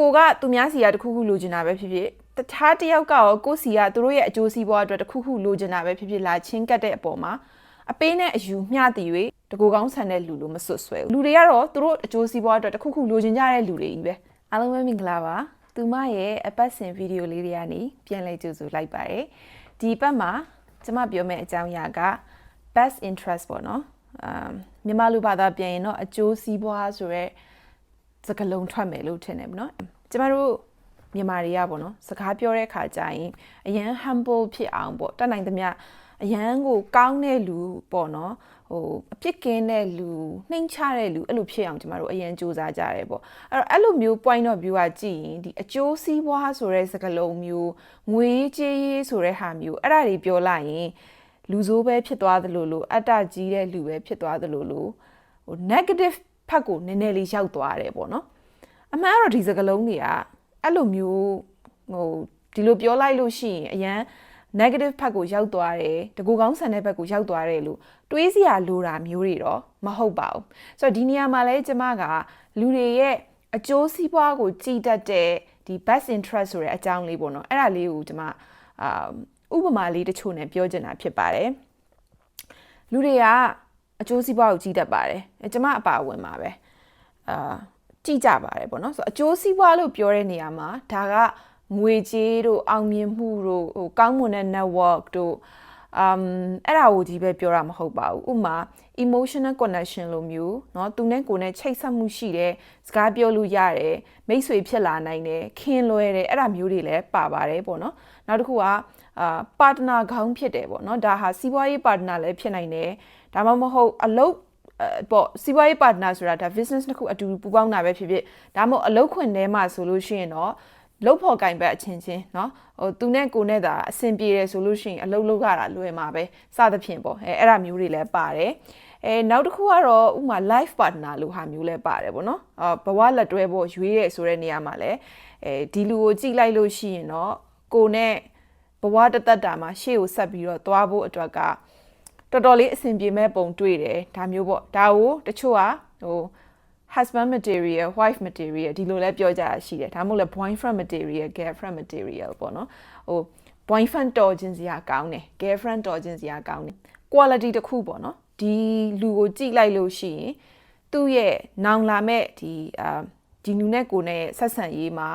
ကိုကသူများစီကတခုခုလိုချင်တာပဲဖြစ်ဖြစ်တခြားတစ်ယောက်ကရောကိုယ့်စီကသူတို့ရဲ့အကျိုးစီးပွားအတွက်တခုခုလိုချင်တာပဲဖြစ်ဖြစ်လာချင်းကတ်တဲ့အပေါ်မှာအပေးနဲ့အယူမျှတည်၍တကူကောင်းဆန်တဲ့လူလိုမစွတ်ဆွဲဘူးလူတွေကတော့သူတို့အကျိုးစီးပွားအတွက်တခုခုလိုချင်ကြတဲ့လူတွေကြီးပဲအားလုံးပဲမင်္ဂလာပါသူမရဲ့အပတ်စဉ်ဗီဒီယိုလေးတွေကနေပြန်လည်ကြိုဆိုလိုက်ပါတယ်ဒီပတ်မှာကျမပြောမယ့်အကြောင်းအရာက best interest ပေါ့နော်အမ်မြန်မာလူဘာသာပြန်ရင်တော့အကျိုးစီးပွားဆိုရဲ စကားလုံးထွက်မယ်လို့ထင်တယ်ပေါ့နော်ကျမတို့မြန်မာတွေကပေါ့နော်စကားပြောတဲ့အခါကျရင်အရန် humble ဖြစ်အောင်ပေါ့တတ်နိုင်သမျှအရန်ကိုကောင်းတဲ့လူပေါ့နော်ဟိုအပြစ်ကင်းတဲ့လူနှိမ်ချတဲ့လူအဲ့လိုဖြစ်အောင်ကျမတို့အရန်စူးစမ်းကြရတယ်ပေါ့အဲ့တော့အဲ့လိုမျိုး point of view ကကြည့်ရင်ဒီအကျိုးစီးပွားဆိုတဲ့စကားလုံးမျိုးငွေကြေးရေးဆိုတဲ့ဟာမျိုးအဲ့ဒါတွေပြောလိုက်ရင်လူဆိုးပဲဖြစ်သွားသလိုလိုအတ္တကြီးတဲ့လူပဲဖြစ်သွားသလိုလိုဟို negative ဖက်ကိုနည်းနည်းလေးရောက်သွားတယ်ပေါ့နော်အမှန်ကတော့ဒီစကားလုံးတွေကအဲ့လိုမျိုးဟိုဒီလိုပြောလိုက်လို့ရှိရင်အရန် negative ဖက်ကိုရောက်သွားတယ်တကူကောင်းဆန်တဲ့ဘက်ကိုရောက်သွားတယ်လို့တွေးစရာလိုတာမျိုးတွေတော့မဟုတ်ပါဘူးဆိုတော့ဒီနေရာမှာလဲကျမကလူတွေရဲ့အကျိုးစီးပွားကိုကြည်တတ်တဲ့ဒီ best interest ဆိုတဲ့အကြောင်းလေးပေါ့နော်အဲ့ဒါလေးကိုကျမအာဥပမာလေးတချို့နဲ့ပြောချင်တာဖြစ်ပါတယ်လူတွေက အကျိုးစီးပွားကိုကြည့်တတ်ပါတယ်အဲကျမအပါဝင်ပါပဲအာကြည့်ကြပါတယ်ပေါ့နော်ဆိုတော့အကျိုးစီးပွားလို့ပြောတဲ့နေရာမှာဒါကငွေကြေးတို့အောင်မြင်မှုတို့ဟိုကောင်းမွန်တဲ့ network တို့ um အဲ့ဒါကိုကြီးပဲပြောတာမဟုတ်ပါဘူးဥမာ emotional connection လိုမျိုးเนาะသူနဲ့ကိုယ်နဲ့ချိတ်ဆက်မှုရှိတယ်စကားပြောလို့ရတယ်မိတ်ဆွေဖြစ်လာနိုင်တယ်ခင်လွယ်တယ်အဲ့ဒါမျိုးတွေလည်းပါပါတယ်ပေါ့နော်နောက်တစ်ခုက အာပါတနာခေါင်းဖြစ်တယ်ပေါ့နော်ဒါဟာစီးပွားရေးပါတနာလည်းဖြစ်နိုင်တယ်ဒါမှမဟုတ်အလုပ်ပေါ့စီးပွားရေး partner ဆိုတာဒါ business တစ်ခုအတူတူပူးပေါင်းတာပဲဖြစ်ဖြစ်ဒါမှမဟုတ်အလုပ်ခွင်ထဲမှာဆိုလို့ရှိရင်တော့လုတ်ဖို့ကင်ဘက်အချင်းချင်းเนาะဟိုသူနဲ့ကိုနဲ့သာအဆင်ပြေတယ်ဆိုလို့ရှိရင်အလုပ်လုပ်ရတာလွယ်မှာပဲစသဖြင့်ပေါ့အဲအဲ့ဒါမျိုးတွေလည်းပါတယ်အဲနောက်တစ်ခုကတော့ဥမာ life partner လို့ဟာမျိုးလည်းပါတယ်ပေါ့နော်အဘဝလက်တွဲဖို့ရွေးရဲဆိုတဲ့နေရာမှာလည်းအဲဒီလူကိုကြည့်လိုက်လို့ရှိရင်တော့ကိုနဲ့ ဘဝတသက်တာမှာရှေ့ကိုဆက်ပြီးတော့သွားဖို့အတွက်ကတော်တော်လေးအဆင်ပြေမဲ့ပုံတွေ့တယ်ဒါမျိုးပေါ့ဒါကိုတချို့ကဟို husband material wife material ဒီလိုလဲပြောကြတာရှိတယ်ဒါမှမဟုတ်လဲ boyfriend material girlfriend material ပေါ့နော်ဟို boyfriend တော်ခြင်းစရာကောင်းတယ် girlfriend တော်ခြင်းစရာကောင်းတယ် quality တစ်ခုပေါ့နော်ဒီလူကိုကြည့်လိုက်လို့ရှိရင်သူ့ရဲ့နောင်လာမဲ့ဒီအာဒီလူနဲ့ကိုနဲ့ဆက်ဆံရေးမှာ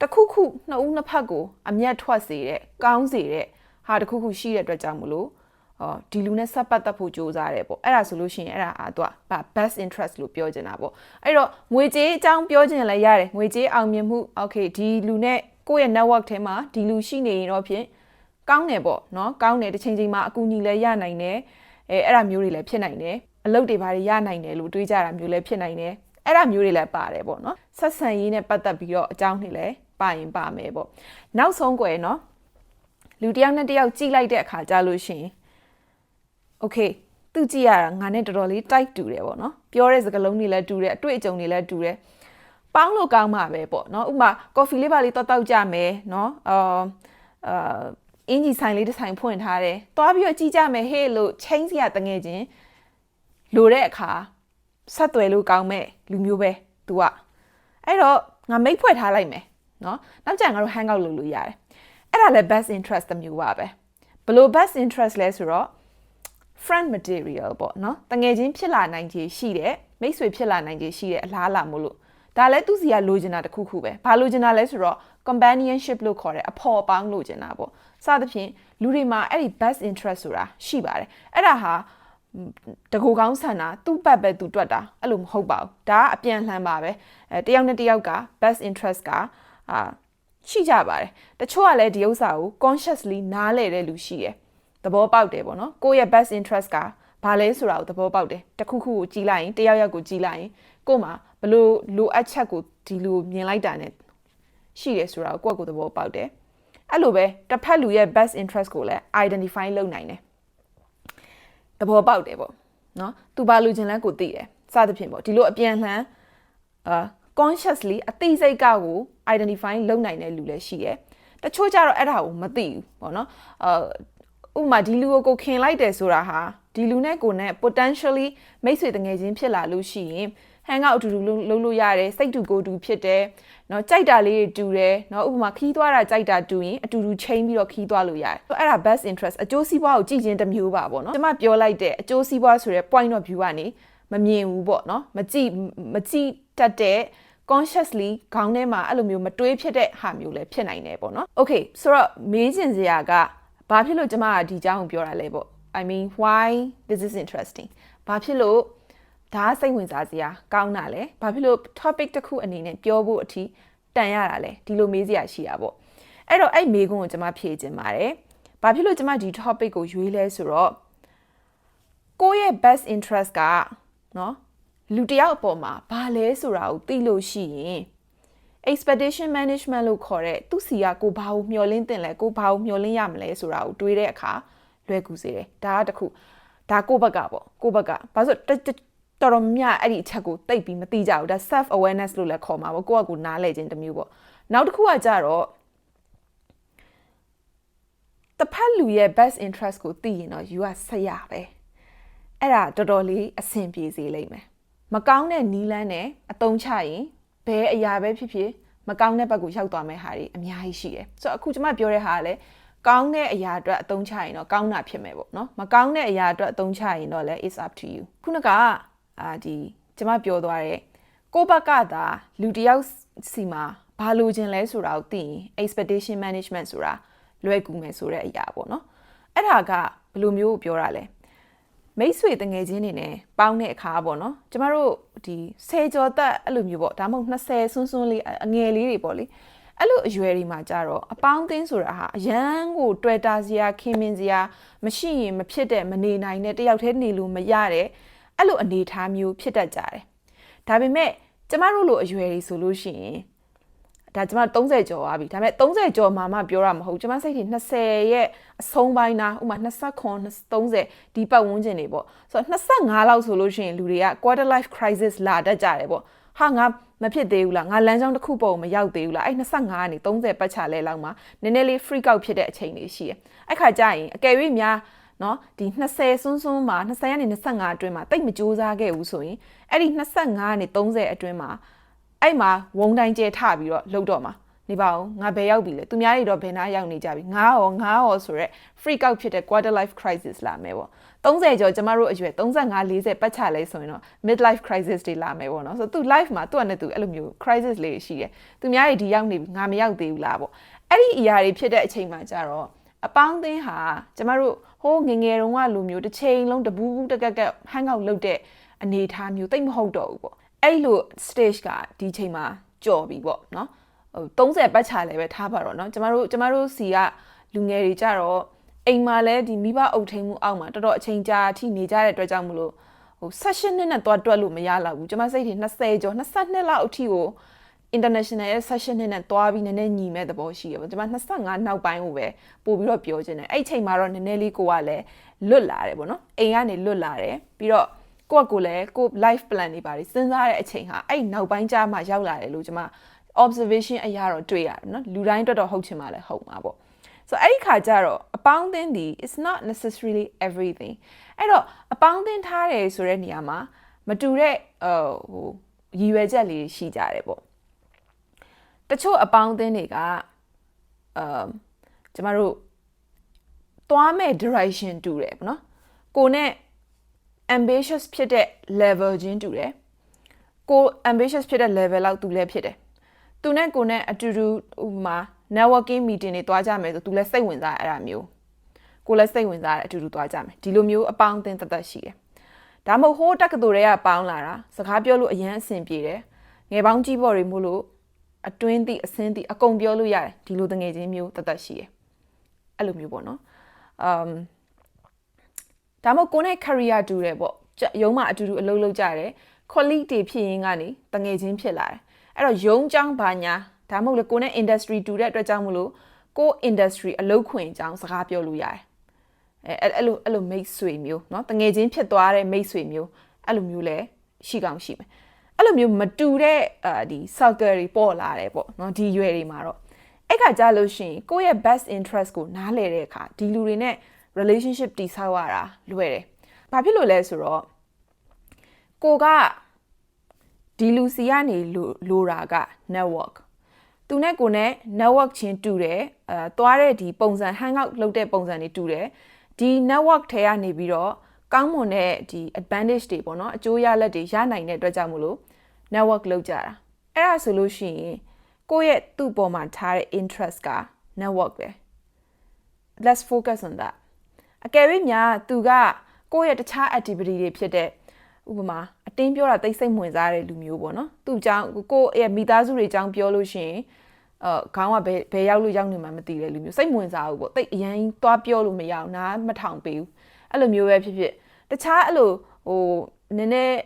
တခုခုနှစ်ဦးနှစ်ဖက်ကိုအမျက်ထွက်စေတဲ့ကောင်းစေတဲ့ဟာတခုခုရှိတဲ့အတွက်ကြောင့်မလို့အော်ဒီလူနဲ့ဆက်ပတ်သက်ဖို့ကြိုးစားတယ်ပေါ့အဲ့ဒါဆိုလို့ရှိရင်အဲ့ဒါအားတော့ best interest လို့ပြောချင်တာပေါ့အဲ့တော့ငွေကြေးအကြောင်းပြောချင်လည်းရတယ်ငွေကြေးအောင်မြင်မှု okay ဒီလူနဲ့ကိုယ့်ရဲ့ network ထဲမှာဒီလူရှိနေရင်တော့ဖြင့်ကောင်းတယ်ပေါ့နော်ကောင်းတယ်တစ်ချိန်ချိန်မှာအကူအညီလည်းရနိုင်တယ်အဲအဲ့ဒါမျိုးတွေလည်းဖြစ်နိုင်တယ်အလုပ်တွေဘာတွေရနိုင်တယ်လို့တွေးကြတာမျိုးလည်းဖြစ်နိုင်တယ်အဲ့ဒါမျိုးတွေလည်းပါတယ်ပေါ့နော်ဆက်ဆံရေးနဲ့ပတ်သက်ပြီးတော့အကြောင်းတွေလည်း ပါရင်ပါမယ်ပေါ့နောက်ဆုံးကွယ်နော်လူတစ်ယောက်နဲ့တစ်ယောက်ကြည့်လိုက်တဲ့အခါကြာလို့ရှိရင် okay သူကြည့်ရတာငါနဲ့တော်တော်လေး tight တူတယ်ပေါ့နော်ပြောတဲ့စကားလုံးတွေလည်းတူတယ်အတွေ့အကြုံတွေလည်းတူတယ်ပေါင်းလို့ကောင်းမှာပဲပေါ့နော်ဥပမာ coffee လေးပါလေးတောက်တောက်ကြမယ်နော်အာအာအင်ကြီးဆိုင်လေးတစ်ဆိုင်ဖွင့်ထားတယ်သွားပြီးတော့ကြည့်ကြမယ်ဟေးလို့ချင်းစီရတငယ်ချင်းလိုတဲ့အခါဆက်သွယ်လို့ကောင်းမဲ့လူမျိုးပဲ तू อ่ะအဲ့တော့ငါမိတ်ဖွဲ့ထားလိုက်မယ် နော်နောက်ကျရင်ငါတို့ hang out လုပ်လို့ရတယ်အဲ့ဒါလည်း best interest တစ်မျိုးပါပဲဘလို့ best interest လဲဆိုတော့ friend material ပေါ့နော်တငယ်ချင်းဖြစ်လာနိုင်ခြေရှိတဲ့မိတ်ဆွေဖြစ်လာနိုင်ခြေရှိတဲ့အလားအလာမို့လို့ဒါလည်းသူစီကလိုချင်တာတစ်ခုခုပဲဘာလိုချင်တာလဲဆိုတော့ companionship လို့ခေါ်တဲ့အဖော်ပေါင်းလိုချင်တာပေါ့စသဖြင့်လူတွေမှာအဲ့ဒီ best interest ဆိုတာရှိပါတယ်အဲ့ဒါဟာတကူကောင်းဆန်တာသူ့ပတ်ပဲသူတွက်တာအဲ့လိုမဟုတ်ပါဘူးဒါကအပြန်လှန်ပါပဲအဲတယောက်နဲ့တယောက်က best interest က အာရှိကြပါတယ်တချို့ကလည်းဒီဥစ္စာကို consciously နားလည်တဲ့လူရှိတယ်သဘောပေါက်တယ်ပေါ့နော်ကိုယ့်ရဲ့ best interest ကဘာလဲဆိုတာကိုသဘောပေါက်တယ်တခုခုကိုကြည်လိုက်ရင်တယောက်ယောက်ကိုကြည်လိုက်ရင်ကို့မှာဘလို့လိုအပ်ချက်ကိုဒီလိုမြင်လိုက်တာ ਨੇ ရှိတယ်ဆိုတာကိုကိုယ့်ကိုယ်သဘောပေါက်တယ်အဲ့လိုပဲတစ်ဖက်လူရဲ့ best interest ကိုလည်း identify လုပ်နိုင်တယ်သဘောပေါက်တယ်ပေါ့နော်သူဘာလိုချင်လဲကိုသိတယ်စသဖြင့်ပေါ့ဒီလိုအပြန်လှန်အာ consciously အသိစိတ်ကကို identify လုပ်နိုင်တဲ့လူလည်းရှိတယ်တချို့ကျတော့အဲ့ဒါကိုမသိဘူးပေါ့နော်အာဥမာဒီလူကိုကိုခင်လိုက်တယ်ဆိုတာဟာဒီလူနဲ့ကိုနဲ့ potentially မိတ်ဆွေတငယ်ချင်းဖြစ်လာလို့ရှိရင် hang out အတူတူလုပ်လုပ်လို့ရတယ်စိတ်တူကိုယ်တူဖြစ်တယ်เนาะကြိုက်တာလေးတွေတူတယ်เนาะဥပမာခီးသွားတာကြိုက်တာတူရင်အတူတူချိန်ပြီးတော့ခီးသွားလို့ရတယ်အဲ့ဒါ best interest အကျိုးစီးပွားကိုကြည့်ချင်းတစ်မျိုးပါပေါ့เนาะကျွန်မပြောလိုက်တဲ့အကျိုးစီးပွားဆိုတဲ့ point of view ကနေမမြင်ဘူးပေါ့เนาะမကြည့်မကြည့်တတ်တဲ့ consciously ခေါင်းထဲမှာအဲ့လိုမျိုးမတွေးဖြစ်တဲ့ဟာမျိုးလည်းဖြစ်နိုင်တယ်ပေါ့နော် okay ဆိုတော့မေးချင်စရာကဘာဖြစ်လို့ကျမကဒီအကြောင်းကိုပြောတာလဲပေါ့ I mean why this is interesting ဘာဖြစ်လို့ဒါစိတ်ဝင်စားစရာကောင်းတာလဲဘာဖြစ်လို့ topic တစ်ခုအနေနဲ့ပြောဖို့အထိတန်ရတာလဲဒီလိုမေးစရာရှိတာပေါ့အဲ့တော့အဲ့မေးခွန်းကိုကျမဖြေခြင်းပါတယ်ဘာဖြစ်လို့ကျမဒီ topic ကိုရွေးလဲဆိုတော့ကိုယ့်ရဲ့ best interest ကနော် လူတယောက်အပေါ်မှာဘာလဲဆိုတာကိုသိလို့ရှိရင် expectation management လို့ခေါ်တဲ့သူစီကကိုဘာကိုမျှော်လင့်တင်လဲကိုဘာကိုမျှော်လင့်ရမလဲဆိုတာကိုတွေးတဲ့အခါလွယ်ကူစေတယ်ဒါကတခုဒါကိုဘက်ကပေါ့ကိုဘက်ကဘာလို့တော်တော်များအဲ့ဒီအချက်ကိုသိပြီးမသိကြဘူးဒါ self awareness လို့လည်းခေါ်မှာပေါ့ကိုကကိုနားလဲခြင်းတစ်မျိုးပေါ့နောက်တစ်ခုကကြတော့တစ်ဖက်လူရဲ့ best interest ကိုသိရင်တော့ you ကဆက်ရပဲအဲ့ဒါတော်တော်လေးအဆင်ပြေစေလိမ့်မယ် မကောင်းတဲ့နီးလန်းနဲ့အတုံးချရင်ဘယ်အရာပဲဖြစ်ဖြစ်မကောင်းတဲ့ဘက်ကိုရောက်သွားမယ့်ဟာတွေအများကြီးရှိတယ်ဆိုတော့အခုကျွန်မပြောတဲ့ဟာကလည်းကောင်းတဲ့အရာအတွက်အသုံးချရင်တော့ကောင်းတာဖြစ်မယ်ပေါ့နော်မကောင်းတဲ့အရာအတွက်အသုံးချရင်တော့လည်း is up to you ခုနကအာဒီကျွန်မပြောသွားတဲ့ကိုဘက်ကသာလူတယောက်စီမှာဘာလိုချင်လဲဆိုတာကိုသိရင် expectation management ဆိုတာလွယ်ကူမယ်ဆိုတဲ့အရာပေါ့နော်အဲ့ဒါကဘယ်လိုမျိုးပြောတာလဲ မိတ်ဆွေတငယ်ချင်းတွေနဲ့ပေါင်းတဲ့အခါပေါ့နော်ကျမတို့ဒီဆယ်ကျော်သက်အဲ့လိုမျိုးပေါ့ဒါမှမဟုတ်20ဆွန်းဆွန်းလေးအငယ်လေးတွေပေါ့လေအဲ့လိုအရွယ်တွေမှာကြတော့အပေါင်းအသင်းဆိုတာဟာအရန်ကိုတွေ့တာစရာခင်မင်စရာမရှိရင်မဖြစ်တဲ့မနေနိုင်တဲ့တယောက်တည်းနေလို့မရတဲ့အဲ့လိုအနေအထားမျိုးဖြစ်တတ်ကြတယ်ဒါပေမဲ့ကျမတို့လိုအရွယ်တွေဆိုလို့ရှိရင် ဒါကျမ30ကျော်သွားပြီဒါပေမဲ့30ကျော်မှမှပြောတာမဟုတ်ကျမစိတ်တွေ20ရဲ့အဆုံးပိုင်းနာဥမာ29 30ဒီပတ်ဝန်းကျင်တွေပေါ့ဆိုတော့25လောက်ဆိုလို့ရှိရင်လူတွေက quarter life crisis လာတတ်ကြတယ်ပေါ့ဟာငါမဖြစ်သေးဘူးလားငါလမ်းကြောင်းတစ်ခုပုံမရောက်သေးဘူးလားအဲ့25ကနေ30ပတ်ချလဲလောက်မှာနည်းနည်းလေး freak out ဖြစ်တဲ့အချိန်တွေရှိတယ်အဲ့ခါကျရင်အကယ်၍များနော်ဒီ20စွန်းစွန်းမှာ20ကနေ25အတွင်းမှာတိတ်မကြိုးစားခဲ့ဘူးဆိုရင်အဲ့ဒီ25ကနေ30အတွင်းမှာ အဲ့မှာဝုံတိုင်းကျဲထပြီးတော့လှုပ်တော့မှာနေပါဦးငါဘယ်ရောက်ပြီလဲသူများတွေတော့ဘယ်နာရောက်နေကြပြီငါရောငါရောဆိုရက် freak out ဖြစ်တဲ့ quarter life crisis လာမယ်ပေါ့30ကျော်ကျမတို့အရွယ်35 40ပတ်ချလဲဆိုရင်တော့ mid life crisis တွေလာမယ်ပေါ့နော်ဆိုတော့သူ life မှာသူ့အနေနဲ့သူအဲ့လိုမျိုး crisis လေးရှိတယ်သူများတွေဒီရောက်နေပြီငါမရောက်သေးဘူးလားပေါ့အဲ့ဒီအရာတွေဖြစ်တဲ့အချိန်မှာကျတော့အပေါင်းအသင်းဟာကျမတို့ဟိုးငငယ်တုန်းကလူမျိုးတစ်ချိန်လုံးတပူးပူးတကက်ကက် hang out လုပ်တဲ့အနေအထားမျိုးတိတ်မဟုတ်တော့ဘူးပေါ့ အဲ့လို stage ကဒီချိန်မှာကြော်ပြီပေါ့နော်ဟို30ပတ်ချလည်းပဲထားပါတော့เนาะကျမတို့ကျမတို့စီကလူငယ်တွေကြတော့အိမ်မှာလည်းဒီမိဘအုပ်ထိန်မှုအောက်မှာတော်တော်အချိန်ကြာအထိနေကြတဲ့အတွက်ကြောင့်မလို့ဟို16နှစ်နဲ့တွားတွက်လို့မရတော့ဘူးကျမစိတ်တွေ20ကျော်22လောက်အထိကို international ရဲ့ session နဲ့တွားပြီးနည်းနည်းညီမဲ့သဘောရှိရပါကျွန်မ25နောက်ပိုင်းကိုပဲပို့ပြီးတော့ပြောခြင်းတယ်အဲ့ချိန်မှာတော့နည်းနည်းလေးကိုကလည်းလွတ်လာတယ်ပေါ့နော်အိမ်ကနေလွတ်လာတယ်ပြီးတော့ ကိုကကိုလည်းကို life plan တွေပါတယ်စဉ်းစားတဲ့အချိန်ဟာအဲ့နောက်ပိုင်းကျမှရောက်လာတယ်လို့ကျွန်မ observation အရာတော့တွေ့ရတယ်နော်လူတိုင်းတော်တော်ဟုတ်ချင်မှလည်းဟုတ်မှာပေါ့ဆိုအဲ့ဒီခါကျတော့အပေါင်းအသင်းဒီ is not necessarily everything အဲ့တော့အပေါင်းအသင်းထားတယ်ဆိုတဲ့နေရာမှာမတူတဲ့ဟိုရည်ရွယ်ချက်လေးရှိကြတယ်ပေါ့တချို့အပေါင်းအသင်းတွေကအာကျမတို့သွားမဲ့ direction တူတယ်ပေါ့နော်ကိုနဲ့ ambitious ဖြစ်တဲ့ level ချင်းတူတယ်ကို ambitious ဖြစ်တဲ့ level လောက်သူလည်းဖြစ်တယ်သူနဲ့ကိုနဲ့အတူတူဥပမာ networking meeting တွေတွားကြမယ်ဆိုသူလည်းစိတ်ဝင်စားအဲ့ဒါမျိုးကိုလည်းစိတ်ဝင်စားတယ်အတူတူတွားကြမယ်ဒီလိုမျိုးအပေါင်းအသင်းတသက်ရှိတယ်ဒါမှမဟုတ်ဟိုးတက္ကသိုလ်တွေကပေါင်းလာတာစကားပြောလို့အရန်အဆင်ပြေတယ်ငယ်ပေါင်းကြီးပေါ်တွေမို့လို့အတွင်းသည့်အစင်းသည့်အကုန်ပြောလို့ရတယ်ဒီလိုတငယ်ချင်းမျိုးတသက်ရှိတယ်အဲ့လိုမျိုးပေါ့နော်အမ် ဒါမှမဟုတ်ကိုနဲ့ career တူတယ်ပေါ့ရုံးမှာအတူတူအလုပ်လုပ်ကြတယ် colleague တွေဖြစ်ရင်းကနေတငယ်ချင်းဖြစ်လာတယ်အဲ့တော့ရုံးကြောင်းဘာညာဒါမှမဟုတ်လေကိုနဲ့ industry တူတဲ့အတွက်ကြောင့်မလို့ကို industry အလုပ်ခွင်အကြောင်းစကားပြောလို့ရတယ်အဲအဲ့လိုအဲ့လိုမိတ်ဆွေမျိုးเนาะတငယ်ချင်းဖြစ်သွားတဲ့မိတ်ဆွေမျိုးအဲ့လိုမျိုးလည်းရှိကောင်းရှိမယ်အဲ့လိုမျိုးမတူတဲ့အာဒီ circle တွေပေါ်လာတယ်ပေါ့เนาะဒီရွယ်တွေမှာတော့အဲ့ခါကြလို့ရှိရင်ကိုယ့်ရဲ့ best interest ကိုနားလည်တဲ့အခါဒီလူတွေနဲ့ relationship တည်ဆောက်ရတာလွယ်တယ်။ဘာဖြစ်လို့လဲဆိုတော့ကိုကဒီလူစီကနေလိုလိုတာက network သူနဲ့ကိုနဲ့ network ချင်းတူတယ်အဲသွားတဲ့ဒီပုံစံ hangout လုပ်တဲ့ပုံစံတွေတူတယ်ဒီ network ထဲကနေပြီးတော့ကောင်းမွန်တဲ့ဒီ advantage တွေပေါ့နော်အကျိုးရလဒ်တွေရနိုင်တဲ့အတွက်ကြောင့်မလို့ network လုပ်ကြတာအဲ့ဒါဆိုလို့ရှိရင်ကိုယ့်ရဲ့သူ့ပေါ်မှာထားတဲ့ interest က network ပဲ let's focus on that အကယ်၍များသူကကိုယ့်ရဲ့တခြား activity တွေဖြစ်တဲ့ဥပမာအတင်းပြောတာတိတ်ဆိတ်ဝင်စားတဲ့လူမျိုးပေါ့နော်သူ့အကြောင်းကိုယ့်ရဲ့မိသားစုတွေအကြောင်းပြောလို့ရှိရင်အဲခေါင်းကဘယ်ဘယ်ရောက်လို့ရောက်နေမှမသိတဲ့လူမျိုးစိတ်ဝင်စားဘူးပေါ့တိတ်အရင်သွားပြောလို့မရအောင်နားမထောင်ပေးဘူးအဲ့လိုမျိုးပဲဖြစ်ဖြစ်တခြားအဲ့လိုဟိုနည်းနည်း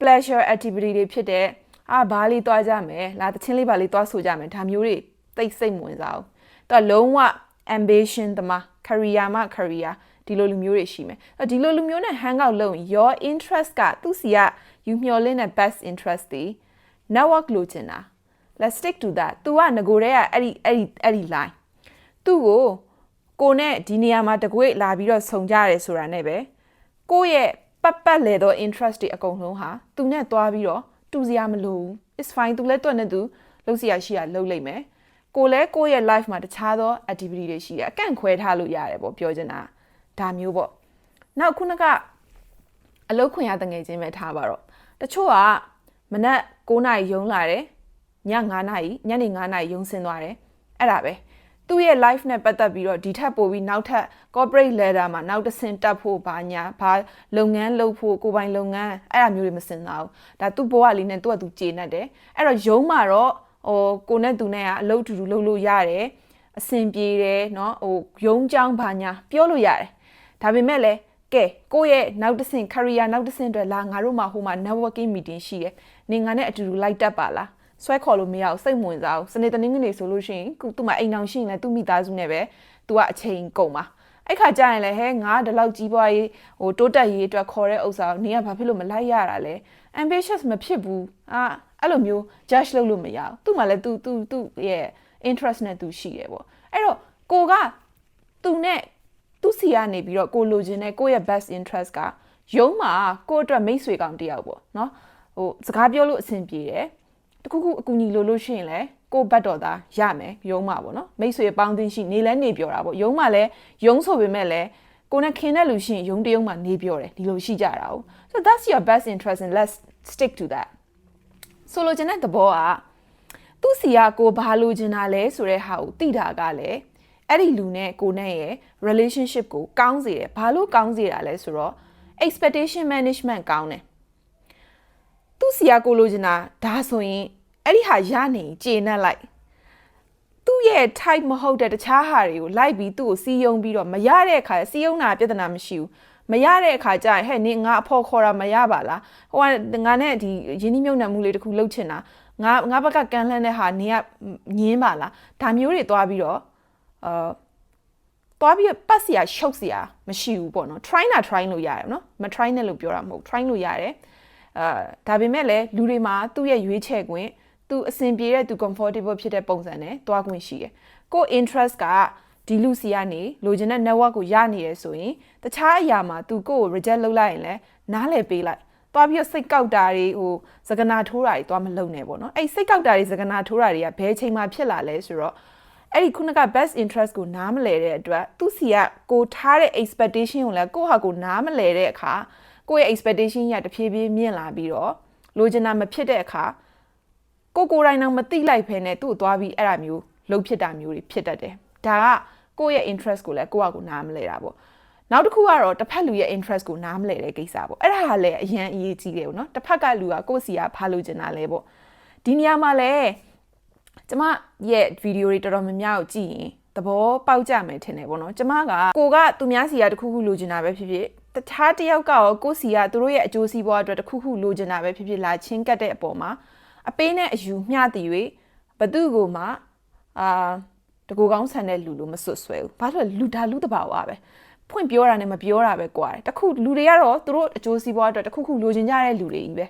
pleasure activity တွေဖြစ်တဲ့အာဘားလေးသွားကြမယ်လာတချင်းလေးပါလေးသွားဆိုကြမယ်ဒါမျိုးတွေတိတ်စိတ်ဝင်စားဘူးသူကလုံးဝ ambition တမ career မှာ career ဒီလိုလူမျိုးတွေရှိမယ်။ဒီလိုလူမျိုးနဲ့ hang out လုပ်ရင် your interest ကသူ့စီကယူမျှော်လင့်တဲ့ best interest တွေ network လိုချင်တာ let's stick to that तू ကငကိုတဲ့ကအဲ့ဒီအဲ့ဒီအဲ့ဒီ line သူ့ကိုကိုနဲ့ဒီနေရာမှာတကွေ့လာပြီးတော့ဆုံကြရဲဆိုတာနဲ့ပဲကိုရဲ့ပတ်ပတ်လေတော့ interest တွေအကုန်လုံးဟာသူနဲ့သွားပြီးတော့တူစရာမလိုဘူး it's fine သူလည်းတွက်နေသူလုပ်စရာရှိရလုပ်လိုက်မယ် ကိုလည်းကိုယ့်ရဲ့ life မှာတခြားသော activity တွေရှိတယ်အကန့်ခွဲထားလို့ရတယ်ပေါ့ပြောချင်တာဒါမျိုးပေါ့နောက်ခုနကအလုတ်ခွင်ရတငယ်ချင်းပဲထားပါတော့တချို့ကမနက်9နာရီရုံးလာတယ်ည9နာရီညနေ9နာရီရုံးဆင်းသွားတယ်အဲ့ဒါပဲသူ့ရဲ့ life နဲ့ပတ်သက်ပြီးတော့ဒီထက်ပိုပြီးနောက်ထပ် corporate ladder မှာနောက်တစ်ဆင့်တက်ဖို့ဘာညာဘာလုပ်ငန်းလုပ်ဖို့ကိုပိုင်လုပ်ငန်းအဲ့ဒါမျိုးတွေမစင်စားဘူးဒါသူ့ဘဝလေးနဲ့သူ့ကသူကျေနပ်တယ်အဲ့တော့ရုံးမှာတော့ ဟိုကိုနဲ့သူနဲ့ကအလုပ်တူတူလုပ်လို့ရတယ်အဆင်ပြေတယ်เนาะဟိုရုံးကြောင်းဘာညာပြောလို့ရတယ်ဒါပေမဲ့လည်းကဲကိုယ့်ရဲ့နောက်တစ်ဆင့် career နောက်တစ်ဆင့်အတွက်လာငါတို့မှာဟိုမှာ networking meeting ရှိတယ်နေငါနဲ့အတူတူလိုက်တက်ပါလားဆွဲခေါ်လို့မရဘူးစိတ်ဝင်စားဘူးစနေတနင်္ဂနွေဆိုလို့ရှိရင်သူ့မှာအိမ်အောင်ရှိရင်လည်းသူ့မိသားစုနဲ့ပဲသူကအချိန်ကုန်ပါအဲ့ခါကျရင်လည်းဟဲငါဒီလောက်ကြီးပွားရေးဟိုတိုးတက်ရေးအတွက်ခေါ်တဲ့ဥစ္စာကိုနင်ကဘာဖြစ်လို့မလိုက်ရတာလဲ ambitious မဖြစ်ဘူးအာ အဲ့လိုမျိုး judge လုပ်လို့မရဘူးသူ့မှာလည်း तू तू သူ့ရဲ့ interest နဲ့ तू ရှိတယ်ပေါ့အဲ့တော့ကိုကသူနဲ့သူ့စီကနေပြီးတော့ကိုလိုချင်တဲ့ကိုရဲ့ best interest ကရုံးမှာကိုအတွက်မိတ်ဆွေကောင်တယောက်ပေါ့နော်ဟိုစကားပြောလို့အဆင်ပြေတယ်တခုခုအကူအညီလိုလို့ရှိရင်လည်းကိုဘတ်တော်သားရမယ်ရုံးမှာပေါ့နော်မိတ်ဆွေပေါင်းသိရှိနေလဲနေပြောတာပေါ့ရုံးမှာလည်းရုံးဆိုပေမဲ့လည်းကိုနဲ့ခင်တဲ့လူရှိရင်ရုံးတရုံးမှာနေပြောတယ်ဒီလိုရှိကြတာ哦 so that's your best interest and let's stick to that ဆိုလိုချင်တဲ့သဘောကသူ့စီကကိုဘာလိုချင်တာလဲဆိုတဲ့ဟာကိုသိတာကလည်းအဲ့ဒီလူနဲ့ကိုနဲ့ရဲ့ relationship ကိုကောင်းစေတယ်ဘာလို့ကောင်းစေတာလဲဆိုတော့ expectation management ကောင်းတယ်သူ့စီကကိုလိုချင်တာဒါဆိုရင်အဲ့ဒီဟာရနေကျေနပ်လိုက်သူ့ရဲ့ type မဟုတ်တဲ့တခြားဟာတွေကိုလိုက်ပြီးသူ့ကိုစီးယုံပြီးတော့မရတဲ့အခါစီးယုံတာပြဿနာမရှိဘူး မရတဲ့အခါကျရင်ဟဲ့နင်ငါအဖို့ခေါ်တာမရပါလားဟိုကငါနဲ့ဒီရင်းနှီးမြုပ်နှံမှုလေးတစ်ခုလုပ်ချင်တာငါငါဘက်ကကန်လှမ်းတဲ့ဟာနင်ကညင်းပါလားဒါမျိုးတွေသွားပြီးတော့အာသွားပြီးပတ်စရာရှုပ်စရာမရှိဘူးပေါ့နော် try နာ try လို့ရတယ်နော်မ try နဲ့လို့ပြောတာမဟုတ် try လို့ရတယ်အာဒါပေမဲ့လည်းလူတွေမှာသူ့ရဲ့ရွေးချယ်ခွင့်သူအဆင်ပြေတဲ့သူ comfortable ဖြစ်တဲ့ပုံစံနဲ့သွားခွင့်ရှိတယ်ကို interest က ဒီလူစီကနေလိုချင်တဲ့ network ကိုရနေရဆိုရင်တခြားအရာမှာ तू ကိုကို reject လုပ်လိုက်ရင်လည်းနားလည်ပေးလိုက်သွားပြီးစိတ်ကောက်တာတွေဟိုစကနာထိုးတာတွေသွားမလုပ်နဲ့ပေါ့နော်အဲ့စိတ်ကောက်တာတွေစကနာထိုးတာတွေကဘယ်ချိန်မှဖြစ်လာလဲဆိုတော့အဲ့ဒီခုနက best interest ကိုနားမလဲတဲ့အတွက်သူစီကကိုထားတဲ့ expectation ကိုလည်းကိုဟာကိုနားမလဲတဲ့အခါကိုရဲ့ expectation ရတဖြည်းဖြည်းမြင့်လာပြီးတော့လိုချင်တာမဖြစ်တဲ့အခါကိုကိုတိုင်းတော့မသိလိုက်ဖ ೇನೆ သူ့ကိုသွားပြီးအဲ့ဒါမျိုးလှုပ်ဖြစ်တာမျိုးတွေဖြစ်တတ်တယ်ဒါက ကိုယ့်ရဲ့ interest ကိုလည်းကိုယ့်အကူနားမလဲတာပေါ့နောက်တစ်ခုကတော့တစ်ဖက်လူရဲ့ interest ကိုနားမလဲတဲ့ကိစ္စပေါ့အဲ့ဒါကလည်းအရန်အရေးကြီးတယ်ပေါ့နော်တစ်ဖက်ကလူကကိုယ့်စီကဖားလို့ကျင်တာလဲပေါ့ဒီနေရာမှာလည်းကျမရဲ့ဗီဒီယိုတွေတော်တော်များများကိုကြည့်ရင်သဘောပေါက်ကြမယ်ထင်တယ်ပေါ့နော်ကျမကကိုကသူများစီကတခုခုလိုချင်တာပဲဖြစ်ဖြစ်တခြားတယောက်ကရောကိုစီကသူတို့ရဲ့အကျိုးစီးပွားအတွက်တခုခုလိုချင်တာပဲဖြစ်ဖြစ်လာချင်းကတ်တဲ့အပေါ်မှာအပေးနဲ့အယူမျှတည်၍ဘသူ့ကိုမှအာ တကူကောင်းဆန်တဲ့လူလို့မစွတ်ဆွဲဘူးဘာလို့လူဒါလူတဘာဝပဲဖွင့်ပြောတာနဲ့မပြောတာပဲကွာတခုလူတွေကတော့သူတို့အကျိုးစီးပွားအတွက်တခုခုလိုချင်ကြတဲ့လူတွေကြီးပဲ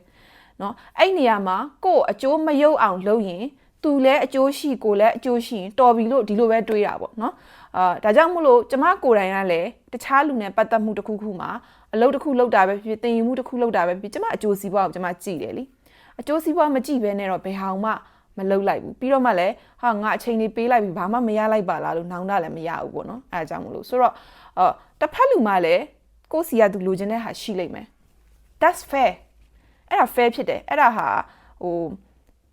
เนาะအဲ့နေရာမှာကို့အကျိုးမယုတ်အောင်လုပ်ရင်သူလည်းအကျိုးရှိကိုလည်းအကျိုးရှိရင်တော်ပြီလို့ဒီလိုပဲတွေးတာပေါ့เนาะအာဒါကြောင့်မို့လို့ကျမကိုယ်တိုင်ကလည်းတခြားလူနဲ့ပတ်သက်မှုတစ်ခုခုမှာအလုပ်တစ်ခုလုပ်တာပဲဖြစ်ဖြစ်တင်ယူမှုတစ်ခုလုပ်တာပဲဖြစ်ကျမအကျိုးစီးပွားကိုကျမကြည့်တယ်လी အကျိုးစီးပွားမကြည့်ဘဲနဲ့တော့ဘယ်ဟာမှ မလုပ်လိုက်ဘူးပြီးတော့မှလည်းဟာငါအချိန်လေးပေးလိုက်ပြီဘာမှမရလိုက်ပါလားလို့နှောင်းတာလည်းမရဘူးပေါ့နော်အဲအကြောင်းမလို့ဆိုတော့အော်တစ်ဖက်လူမှလည်းကိုယ့်စီကသူလိုချင်တဲ့ဟာရှိလိမ့်မယ် that's fair အဲ့ဒါ fair ဖြစ်တယ်အဲ့ဒါဟာဟို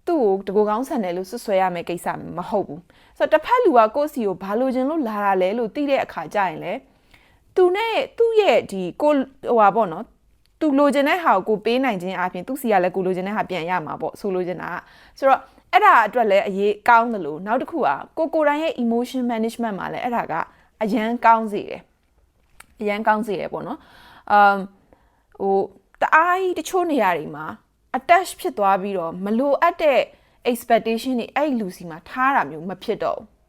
သူ့ကိုတကူကောင်းဆန်တယ်လို့ဆွဆွဲရမယ့်ကိစ္စမဟုတ်ဘူးဆိုတော့တစ်ဖက်လူကကိုယ့်စီကိုဘာလိုချင်လို့လာတာလဲလို့သိတဲ့အခါကျရင်လေသူနဲ့သူ့ရဲ့ဒီကိုဟိုပါပေါ့နော်သူလိုချင်တဲ့ဟာကိုကိုပေးနိုင်ခြင်းအပြင်သူ့စီကလည်းကိုလိုချင်တဲ့ဟာပြန်ရမှာပေါ့ဆိုလိုချင်တာကဆိုတော့ အဲ့ဒါအတွက်လည်းအရေးကောင်းတယ်လို့နောက်တစ်ခုကကိုကိုတိုင်းရဲ့ emotion management မှာလည်းအဲ့ဒါကအရန်ကောင်းစေတယ်အရန်ကောင်းစေတယ်ပေါ့နော်အမ်ဟိုတအားကြီးတချို့နေရာတွေမှာ attach ဖြစ်သွားပြီးတော့မလိုအပ်တဲ့ expectation တွေအဲ့ဒီလူစီမှာထားတာမျိုးမဖြစ်တော့ဘူး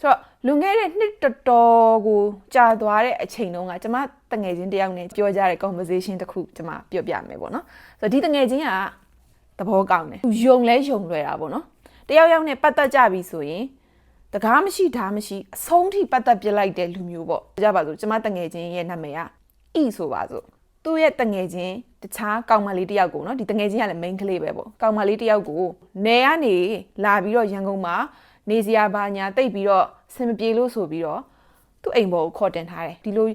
ဆိုတော့လွန်ခဲ့တဲ့နှစ်တော်တော်ကိုကြာသွားတဲ့အချိန်တုန်းကကျမတငယ်ချင်းတယောက်နဲ့ပြောကြတဲ့ conversation တစ်ခုကျမပြောပြမယ်ပေါ့နော်ဆိုတော့ဒီတငယ်ချင်းက သဘောကောင်းတယ်သူယုံလဲယုံလွယ်တာပေါ့နော်တယောက်ယောက်နဲ့ပတ်သက်ကြပြီဆိုရင်တကားမရှိဓာမရှိအဆုံးထိပတ်သက်ပြစ်လိုက်တဲ့လူမျိုးပေါ့ကြပါစို့ကျမတငယ်ချင်းရဲ့နာမည်ကဤဆိုပါစို့သူ့ရဲ့တငယ်ချင်းတခြားကောင်မလေးတယောက်ကိုနော်ဒီတငယ်ချင်းကလည်း main ကလေးပဲပေါ့ကောင်မလေးတယောက်ကိုနေကနေလာပြီးတော့ရန်ကုန်မှာနေစရာဘာညာတိတ်ပြီးတော့ဆင်မပြေလို့ဆိုပြီးတော့သူ့အိမ်ပေါ်ကိုခေါ်တင်ထားတယ်ဒီလို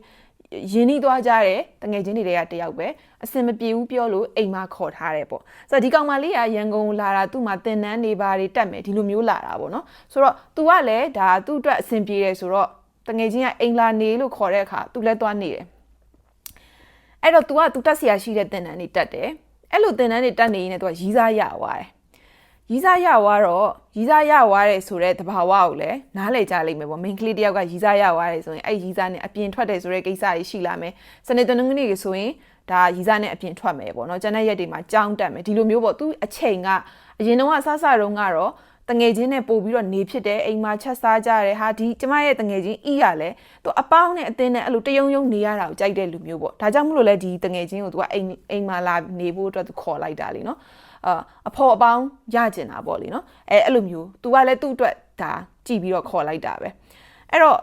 ရင်းနှီးသွားကြတယ်တငယ်ချင်းတွေကတယောက်ပဲအစင်မပြေဘူးပြောလို့အိမ်မခေါ်ထားတယ်ပေါ့ဆိုတော့ဒီကောင်မလေးကရန်ကုန်လာတာသူ့မှာသင်တန်းတွေဘာတွေတက်မယ်ဒီလိုမျိုးလာတာပေါ့နော်ဆိုတော့ तू ကလည်းဒါသူ့အတွက်အစင်ပြေတယ်ဆိုတော့တငယ်ချင်းကအိမ်လာနေလို့ခေါ်တဲ့အခါ तू လည်းသွားနေတယ်အဲ့တော့ तू က तू တက်ဆရာရှိတဲ့သင်တန်းတွေတက်တယ်အဲ့လိုသင်တန်းတွေတက်နေရင်လည်း तू ကရီးစားရသွားတယ် ရီးစားရသွားတော့ရီးစားရသွားတယ်ဆိုတော့တဘာဝကိုလည်းနားလည်ကြလိမ့်မယ်ပေါ့ main ကလေးတယောက်ကရီးစားရသွားတယ်ဆိုရင်အဲ့ရီးစားနဲ့အပြင်ထွက်တယ်ဆိုတဲ့ကိစ္စတွေရှိလာမယ်စနေတနင်္ဂနွေဆိုရင်ဒါရီးစားနဲ့အပြင်ထွက်မယ်ပေါ့နော်ကျန်တဲ့ရက်တွေမှာကြောင်းတက်မယ်ဒီလိုမျိုးပေါ့သူအချိန်ကအရင်တော့ဆဆတုန်းကတော့တငယ်ချင်းနဲ့ပို့ပြီးတော့နေဖြစ်တယ်အိမ်မှာချက်စားကြတယ်ဟာဒီကျမရဲ့တငယ်ချင်းအီးရလဲသူအပေါင်းနဲ့အသင်းနဲ့အဲ့လိုတယုံယုံနေရတာကိုကြိုက်တဲ့လူမျိုးပေါ့ဒါကြောင့်မလို့လဲဒီတငယ်ချင်းကိုသူကအိမ်အိမ်မှာလာနေဖို့အတွက်သူခေါ်လိုက်တာလीနော် အာအဖော်အပေါင်းရကျင်တာပေါ့လीနော်အဲအဲ့လိုမျိုး तू ကလည်းသူ့အတွက်ဒါကြည်ပြီးတော့ခေါ်လိုက်တာပဲအဲ့တော့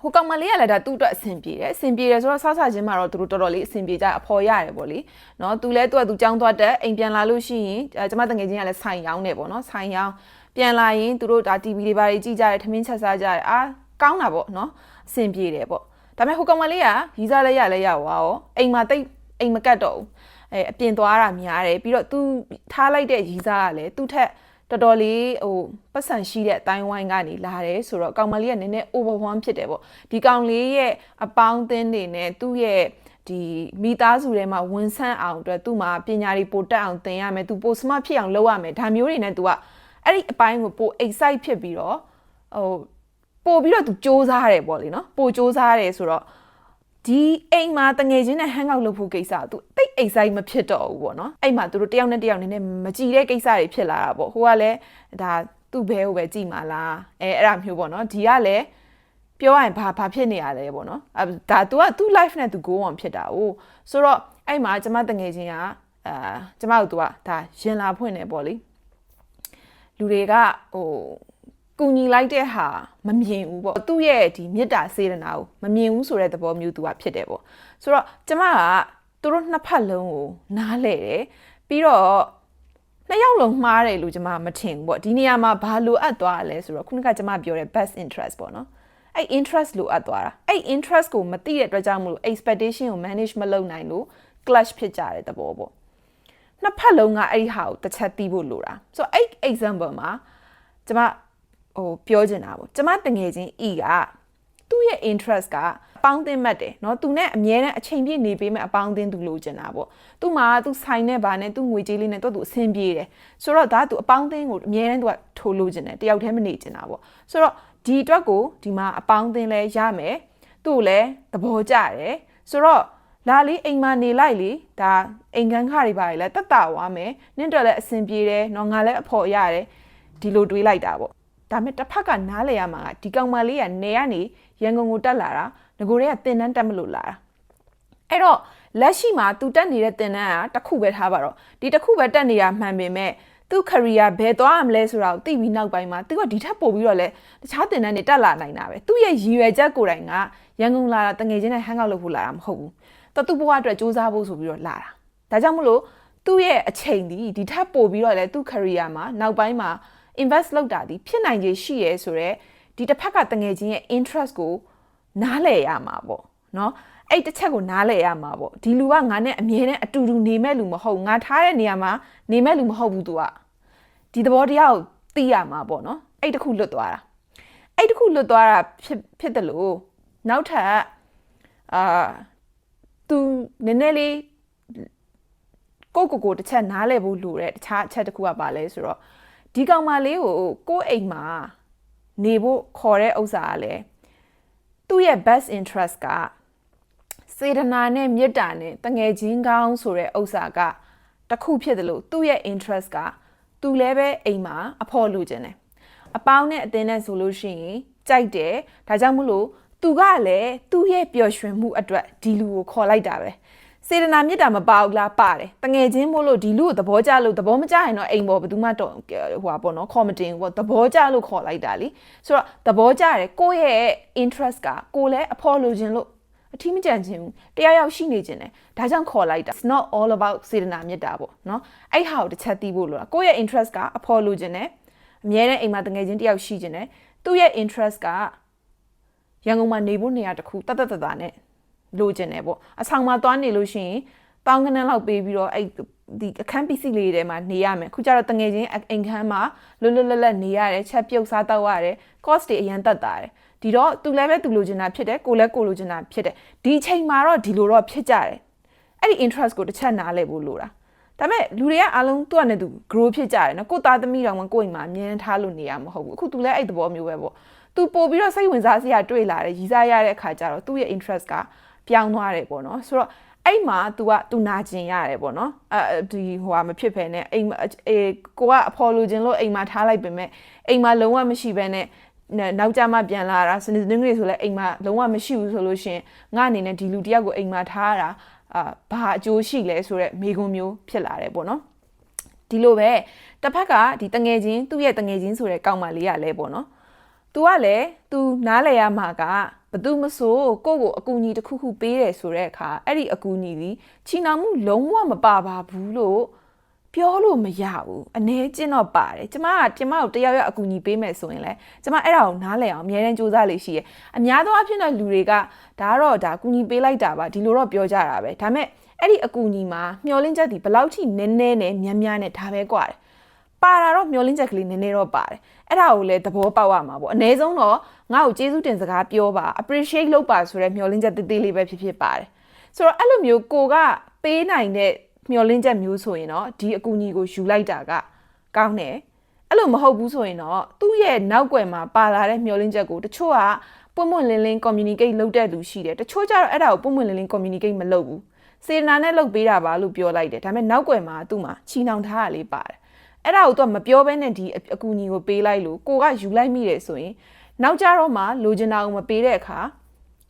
ဟိုကောင်မလေးကလည်းဒါသူ့အတွက်အဆင်ပြေတယ်အဆင်ပြေတယ်ဆိုတော့ဆဆချင်းမှာတော့သူတို့တော်တော်လေးအဆင်ပြေကြအဖော်ရတယ်ပေါ့လေနော်သူလည်းသူကသူကြောင်းသွားတက်အိမ်ပြန်လာလို့ရှိရင်ကျမတငယ်ချင်းကလည်းဆိုင်ရောင်းတယ်ပေါ့နော်ဆိုင်ရောင်းပြန်လာရင်သူတို့ဒါ TV တွေဘာတွေကြည့်ကြတယ်ထမင်းချက်စားကြတယ်အာကောင်းတာပေါ့နော်အဆင်ပြေတယ်ပေါ့ဒါပေမဲ့ဟိုကောင်မလေးကရီးစားလဲရလဲရဝါရောအိမ်မှာတိတ်အိမ်မကတ်တော့ဘူး အဲအပြင်သွားတာများတယ်ပြီးတော့ तू ထားလိုက်တဲ့ရီးစားကလည်းသူ့ထက်တော်တော်လေးဟိုပတ်စံရှိတဲ့အတိုင်းဝိုင်းကနေလာတယ်ဆိုတော့ကောင်မလေးကနည်းနည်း overwhelm ဖြစ်တယ်ပေါ့ဒီကောင်လေးရဲ့အပေါင်းအသင်းတွေနဲ့သူ့ရဲ့ဒီမိသားစုထဲမှာဝန်ဆန့်အောင်အတွက်သူ့မှာပညာတွေပိုတက်အောင်သင်ရမယ်သူပို smart ဖြစ်အောင်လုပ်ရမယ်ဒါမျိုးတွေနဲ့ तू ကအဲ့ဒီအပိုင်းကိုပို excite ဖြစ်ပြီးတော့ဟိုပို့ပြီးတော့ तू စ조사ရတယ်ပေါ့လေနော်ပို့စ조사ရတယ်ဆိုတော့ ဒီအိမ်မှာတငယ်ချင်းနဲ့ hang out လုပ်ဖို့ကိစ္စသူတိတ် excite မဖြစ်တော့ဘူးပေါ့နော်အဲ့မှာသူတို့တယောက်နဲ့တယောက်နည်းနည်းမကြည်တဲ့ကိစ္စတွေဖြစ်လာတာပေါ့ဟိုကလည်းဒါသူ့ဘဲကိုပဲကြည်မှာလားအဲအဲ့ဒါမျိုးပေါ့နော်ဒီကလည်းပြောရရင်ဘာဘာဖြစ်နေရလဲပေါ့နော်အဲဒါ तू က तू life နဲ့ तू go on ဖြစ်တာ哦ဆိုတော့အဲ့မှာကျမတငယ်ချင်းကအာကျမတို့ तू ကဒါရင်လာဖွင့်နေပေါ့လေလူတွေကဟို ကူညီလိုက်တဲ့ဟာမမြင်ဘူးပေါ့သူ့ရဲ့ဒီမေတ္တာစေတနာကိုမမြင်ဘူးဆိုတဲ့သဘောမျိုးသူကဖြစ်တယ်ပေါ့ဆိုတော့ကျမကသူတို့နှစ်ဖက်လုံးကိုနားလဲတယ်ပြီးတော့နှစ်ယောက်လုံးမှားတယ်လို့ကျမမထင်ဘူးပေါ့ဒီနေရာမှာဘာလိုအပ်သွားရလဲဆိုတော့ခုနကကျမပြောတဲ့ best interest ပေါ့နော်အဲ့ interest လိုအပ်သွားတာအဲ့ interest ကိုမသိတဲ့အတွက်ကြောင့်မလို့ expectation ကို manage မလုပ်နိုင်လို့ clash ဖြစ်ကြတဲ့သဘောပေါ့နှစ်ဖက်လုံးကအဲ့ဒီဟာကိုတစ်ချက်သိဖို့လိုတာဆိုတော့အဲ့ example မှာကျမ ဟိုပြောချင်တာပေါ့ကျမတငယ်ချင်း E ကသူ့ရဲ့ interest ကအပေါင်းအသင်းမှတ်တယ်เนาะသူနဲ့အမြဲတမ်းအချိန်ပြည့်နေပေးမဲ့အပေါင်းအသင်းသူလိုချင်တာပေါ့သူ့မှာသူဆိုင်နဲ့ဗာနဲ့သူ့ငွေကြေးလေးနဲ့တော့သူအဆင်ပြေတယ်ဆိုတော့ဒါကသူအပေါင်းအသင်းကိုအမြဲတမ်းသူကထိုးလိုချင်တယ်တယောက်တည်းမနေချင်တာပေါ့ဆိုတော့ဒီအတွက်ကိုဒီမှာအပေါင်းအသင်းလဲရမယ်သူ့ကိုလည်းသဘောကျတယ်ဆိုတော့လာလေးအိမ်မှာနေလိုက်လေဒါအိမ်ခန်းခါတွေပါလေတက်တာဝါမယ်နင့်တော့လည်းအဆင်ပြေတယ်เนาะငါလည်းအဖော်ရတယ်ဒီလိုတွေးလိုက်တာပေါ့ ဒါပေမဲ့တစ်ဖက်ကနားလေရမှာကဒီကောင်မလေးကနေကနေရန်ကုန်ကိုတက်လာတာငကိုတွေကတင်တန်းတက်မလို့လာတာအဲ့တော့လက်ရှိမှာသူတက်နေတဲ့တင်တန်းကတစ်ခုပဲထားပါတော့ဒီတစ်ခုပဲတက်နေတာမှန်ပေမဲ့သူ့ career ဘယ်သွားရမလဲဆိုတာကိုသိပြီးနောက်ပိုင်းမှာသူကဒီထက်ပိုပြီးတော့လဲတခြားတင်တန်းတွေတက်လာနိုင်တာပဲသူ့ရဲ့ရည်ရွယ်ချက်ကိုယ်တိုင်ကရန်ကုန်လာတာတငယ်ချင်းနဲ့ hang out လုပ်ဖို့လာတာမဟုတ်ဘူးတော်သူ့ဘဝအတွက်စူးစမ်းဖို့ဆိုပြီးတော့လာတာဒါကြောင့်မလို့သူ့ရဲ့အချိန်ဒီဒီထက်ပိုပြီးတော့လေသူ့ career မှာနောက်ပိုင်းမှာ invest လုပ်တာဒီဖြစ်နိုင်ခြေရှိရဲဆိုတော့ဒီတစ်ဖက်ကတငယ်ချင်းရဲ့ interest ကိုနားလည်ရမှာပေါ့နော်အဲ့တစ်ချက်ကိုနားလည်ရမှာပေါ့ဒီလူကငါနဲ့အမြဲတမ်းအတူတူနေမဲ့လူမဟုတ်ငါထားတဲ့နေရာမှာနေမဲ့လူမဟုတ်ဘူးသူကဒီသဘောတရားကိုသိရမှာပေါ့နော်အဲ့တခုလွတ်သွားတာအဲ့တခုလွတ်သွားတာဖြစ်ဖြစ်တယ်လို့နောက်ထပ်အာသူနည်းနည်းလေးကိုကိုကိုတစ်ချက်နားလည်ဖို့လိုတဲ့တခြားအချက်တစ်ခုကပါလဲဆိုတော့ ဒီကောင်မလေးကိုကိုယ့်အိမ်မှာနေဖို့ခေါ်တဲ့ဥစ္စာကလည်းသူ့ရဲ့ best interest ကစေတနာနဲ့မေတ္တာနဲ့တငယ်ချင်းကောင်းဆိုတဲ့ဥစ္စာကတစ်ခုဖြစ်တယ်လို့သူ့ရဲ့ interest ကသူလည်းပဲအိမ်မှာအဖို့လိုချင်တယ်အပေါင်းနဲ့အတင်းနဲ့ဆိုလို့ရှိရင်ကြိုက်တယ်ဒါကြောင့်မလို့သူကလည်းသူ့ရဲ့ပျော်ရွှင်မှုအတွက်ဒီလူကိုခေါ်လိုက်တာပဲ စေတနာမြတ်တာမပါဘူးလားပါတယ်တငယ်ချင်းမို့လို့ဒီလူကိုသဘောကျလို့သဘောမကျရင်တော့အိမ်ပေါ်ဘယ်သူမှတော့ဟိုပါပေါ့နော်ခေါ်မတင်ဘူးသဘောကျလို့ခေါ်လိုက်တာလीဆိုတော့သဘောကျတယ်ကိုယ့်ရဲ့ interest ကကိုလည်းအဖော်လိုချင်လို့အထီးမကြံချင်ဘူးတရားရောက်ရှိနေခြင်းတယ်ဒါကြောင့်ခေါ်လိုက်တာ it's not all about စေတနာမြတ်တာပေါ့နော်အဲ့ဟာကိုတစ်ချက်သိဖို့လိုတာကိုယ့်ရဲ့ interest ကအဖော်လိုချင်တယ်အမြဲတမ်းအိမ်မှာတငယ်ချင်းတယောက်ရှိခြင်းတယ်သူ့ရဲ့ interest ကရန်ကုန်မှာနေဖို့နေရာတစ်ခုတတ်တတ်တတ်နဲ့ လိုချင်တယ်ပေါ့အဆောင်မှာသွားနေလို့ရှိရင်တောင်းကနန်းလောက်ပေးပြီးတော့အဲ့ဒီအခန်းပစ္စည်းလေးတွေမှာနေရမယ်ခုကျတော့တငယ်ချင်းအိမ်ခန်းမှာလွတ်လွတ်လပ်လပ်နေရတယ်ချက်ပြုတ်စားတော့ရတယ် cost တွေအရန်တက်တာတယ်ဒီတော့သူလည်းပဲသူလိုချင်တာဖြစ်တယ်ကိုလည်းကိုလိုချင်တာဖြစ်တယ်ဒီချိန်မှာတော့ဒီလိုတော့ဖြစ်ကြတယ်အဲ့ဒီ interest ကိုတစ်ချက်နားလည်ဖို့လိုတာဒါပေမဲ့လူတွေကအားလုံးသူ့အနေနဲ့သူ grow ဖြစ်ကြတယ်နော်ကိုသားသမီးတော်မှကိုယ့်အိမ်မှာအမြင်ထားလို့နေရမှာမဟုတ်ဘူးအခုသူလည်းအဲ့သဘောမျိုးပဲပေါ့သူပို့ပြီးတော့စိတ်ဝင်စားစရာတွေ့လာတယ်ရည်စားရတဲ့အခါကျတော့သူ့ရဲ့ interest က ပြောင်းသွားတယ်ပေါ့နော်ဆိုတော့အဲ့မှာ तू က तू နာကျင်ရတယ်ပေါ့နော်အဲဒီဟိုဟာမဖြစ်ဖ ೇನೆ အိမ်အေကိုကအဖော်လူချင်းလို့အိမ်မှာထားလိုက်ပေမဲ့အိမ်မှာလုံးဝမရှိဘဲနဲ့နောက်ကြမှပြန်လာတာစနေနေ့တွေဆိုလဲအိမ်မှာလုံးဝမရှိဘူးဆိုလို့ရှင်ငါအနေနဲ့ဒီလူတယောက်ကိုအိမ်မှာထားတာအာဘာအကျိုးရှိလဲဆိုတော့မိကုံမျိုးဖြစ်လာတယ်ပေါ့နော်ဒီလိုပဲတစ်ဖက်ကဒီတငယ်ချင်းသူ့ရဲ့တငယ်ချင်းဆိုတဲ့ကောက်မလေးကလည်းပေါ့နော်။ तू ကလည်း तू နားလဲရမှာက ဘသူမဆိုကိုကိုအကူအညီတစ်ခုခုပေးတယ်ဆိုတဲ့အခါအဲ့ဒီအကူအညီကြီးချီနာမှုလုံးဝမပါပါဘူးလို့ပြောလို့မရဘူးအနေကျင့်တော့ပါတယ်ကျမကကျမကိုတယောက်ယောက်အကူအညီပေးမယ်ဆိုရင်လဲကျမအဲ့ဒါကိုနားလည်အောင်အများနဲ့စူးစမ်းလေးရှိရအများသောအားဖြင့်တော့လူတွေကဒါတော့ဒါအကူအညီပေးလိုက်တာပါဒီလိုတော့ပြောကြတာပဲဒါပေမဲ့အဲ့ဒီအကူအညီမှာမျောလင်းချက်ဒီဘလောက်ထိနည်းနည်းနဲ့များများနဲ့ဒါပဲကွာတယ်ပါတာတော့မျောလင်းချက်ကလေးနည်းနည်းတော့ပါတယ်အဲ့ဒါကိုလည်းသဘောပေါက်ရမှာပေါ့အနည်းဆုံးတော့ ငါ့ကိုကျေးဇူးတင်စကားပြောပါ appreciate လုပ်ပါဆိုတဲ့မျောလင်းချက်တေးသေးလေးပဲဖြစ်ဖြစ်ပါတယ်ဆိုတော့အဲ့လိုမျိုးကိုကပေးနိုင်တဲ့မျောလင်းချက်မျိုးဆိုရင်တော့ဒီအကူအညီကိုယူလိုက်တာကကောင်းတယ်အဲ့လိုမဟုတ်ဘူးဆိုရင်တော့သူ့ရဲ့နောက်ွယ်မှာပါလာတဲ့မျောလင်းချက်ကိုတချို့ကပွင့်ပွင့်လင်းလင်း communicate လုပ်တဲ့လူရှိတယ်တချို့ကျတော့အဲ့ဒါကိုပွင့်ပွင့်လင်းလင်း communicate မလုပ်ဘူးစေတနာနဲ့လုပ်ပေးတာပါလို့ပြောလိုက်တယ်ဒါပေမဲ့နောက်ွယ်မှာသူ့မှာချီနှောင်ထားတာလေးပါတယ်အဲ့ဒါကိုသူကမပြောဘဲနဲ့ဒီအကူအညီကိုပေးလိုက်လို့ကိုကယူလိုက်မိတယ်ဆိုရင် နောက်ကြတော့မှလိုချင်တာကိုမပေးတဲ့အခါ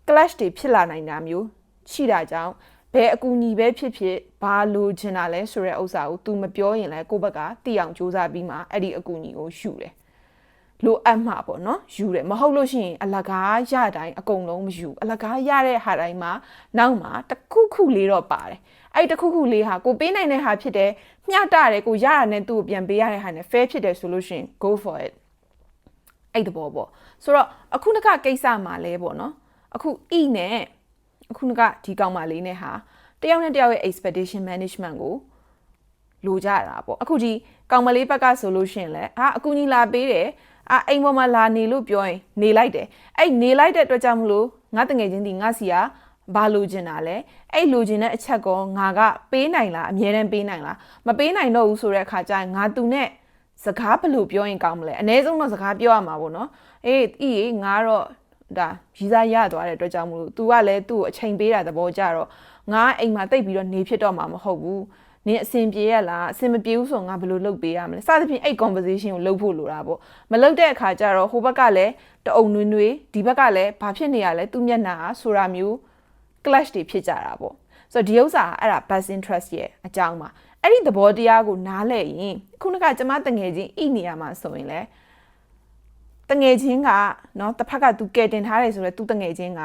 clash တွေဖြစ်လာနိုင်တာမျိုးရှိတာကြောင့်ဘယ်အကူအညီပဲဖြစ်ဖြစ်ဘာလိုချင်တာလဲဆိုတဲ့ဥစ္စာကို तू မပြောရင်လည်းကိုယ့်ဘက်ကသိအောင်စူးစမ်းပြီးမှအဲ့ဒီအကူအညီကိုယူတယ်လိုအပ်မှာပေါ့နော်ယူတယ်မဟုတ်လို့ရှိရင်အလကားရတိုင်းအကုန်လုံးမယူအလကားရတဲ့ဟာတိုင်းမှာနောက်မှာတခုခုလေးတော့ပါတယ်အဲ့တခုခုလေးဟာကိုပေးနိုင်တဲ့ဟာဖြစ်တယ်မျှတတယ်ကိုရတာနဲ့သူ့ကိုပြန်ပေးရတဲ့ဟာနဲ့ fair ဖြစ်တယ်ဆိုလို့ရှိရင် go for it အဲ့တဘောပေါ့ ဆိုတော့အခုနကကိစ္စမှာလဲပေါ့နော်အခု e နဲ့အခုနကဒီကောင်မလေးနဲ့ဟာတယောက်နဲ့တယောက်ရဲ့ expectation management ကိုလိုကြတာပေါ့အခုဒီကောင်မလေးဘက်ကဆိုလို့ရှိရင်လဲအာအကူကြီးလာပေးတယ်အာအိမ်ပေါ်မှာလာနေလို့ပြောရင်နေလိုက်တယ်အဲ့နေလိုက်တဲ့အတွက်ကြောင့်မလို့ငါတငယ်ချင်းဒီငါစီကဘာလိုချင်တာလဲအဲ့လိုချင်တဲ့အချက်ကောငါကပေးနိုင်လားအမြဲတမ်းပေးနိုင်လားမပေးနိုင်တော့ဘူးဆိုတဲ့အခါကျရင်ငါသူနဲ့စကားဘယ်လိုပြောရင်ကောင်းမလဲအ ਨੇ ဆုံးတော့စကားပြောရမှာပေါ့နော် အေးဤငါတော့ဒါရီစားရသွားတဲ့အတွက်ကြောင့်မလို့ तू ကလည်းသူ့ကိုအချိန်ပေးတာသဘောကြတော့ငါအိမ်မှာတိတ်ပြီးတော့နေဖြစ်တော့မှာမဟုတ်ဘူးနင်အဆင်ပြေရလားအဆင်မပြေဘူးဆိုငါဘယ်လိုလုပ်ပေးရမလဲစသဖြင့်အဲ့ conversation ကိုလုပ်ဖို့လိုတာပေါ့မလုပ်တဲ့အခါကျတော့ဟိုဘက်ကလည်းတအုံနွေးနွေးဒီဘက်ကလည်းဘာဖြစ်နေရလဲသူ့မျက်နှာဆိုတာမျိုး clash တွေဖြစ်ကြတာပေါ့ဆိုတော့ဒီဥစ္စာအဲ့ဒါ best interest ရဲ့အကြောင်းပါအဲ့ဒီသဘောတရားကိုနားလည်ရင်ခုနကကျမတငယ်ချင်းဣနေရမှာဆိုရင်လည်း တငယ်ချင်းကနော်တစ်ဖက်က तू ကဲတင်ထားတယ်ဆိုတော့ तू တငယ်ချင်းက